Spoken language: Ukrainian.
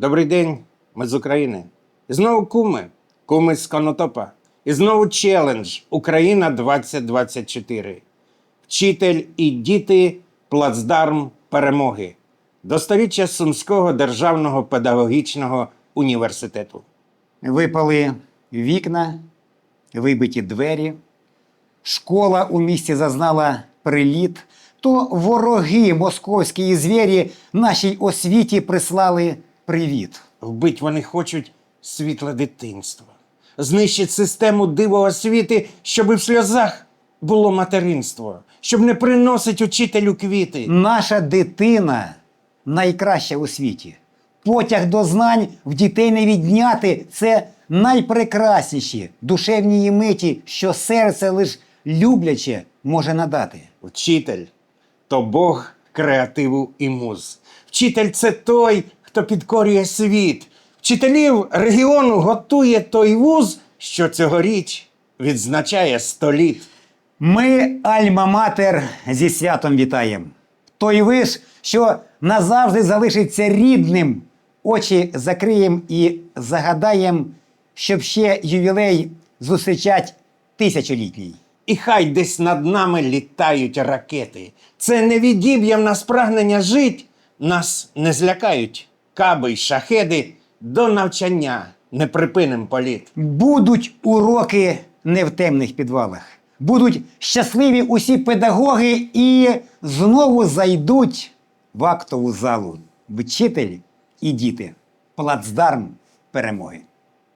Добрий день, ми з України. І знову куми, куми з Конотопа. І знову челендж Україна 2024. Вчитель і діти плацдарм перемоги. До сторіччя Сумського державного педагогічного університету. Випали вікна, вибиті двері. Школа у місті зазнала приліт. То вороги московські звірі нашій освіті прислали привіт. Вбить вони хочуть світле дитинство, знищить систему дивоосвіти, щоб в сльозах було материнство, щоб не приносить учителю квіти. Наша дитина найкраща у світі. Потяг до знань в дітей не відняти це найпрекрасніші душевні миті, що серце лиш любляче може надати. Вчитель то Бог креативу і муз. Вчитель це той, хто підкорює світ. Вчителів регіону готує той вуз, що цьогоріч відзначає століт. Ми Альма-Матер зі святом вітаємо. Той виш, що назавжди залишиться рідним. Очі закриєм і загадаєм, щоб ще ювілей зустрічать тисячолітній. І хай десь над нами літають ракети. Це не відіб'є в нас прагнення жить. Нас не злякають каби й шахеди до навчання не припиним політ. Будуть уроки не в темних підвалах. Будуть щасливі усі педагоги і знову зайдуть в актову залу. Вчитель і діти. Плацдарм перемоги.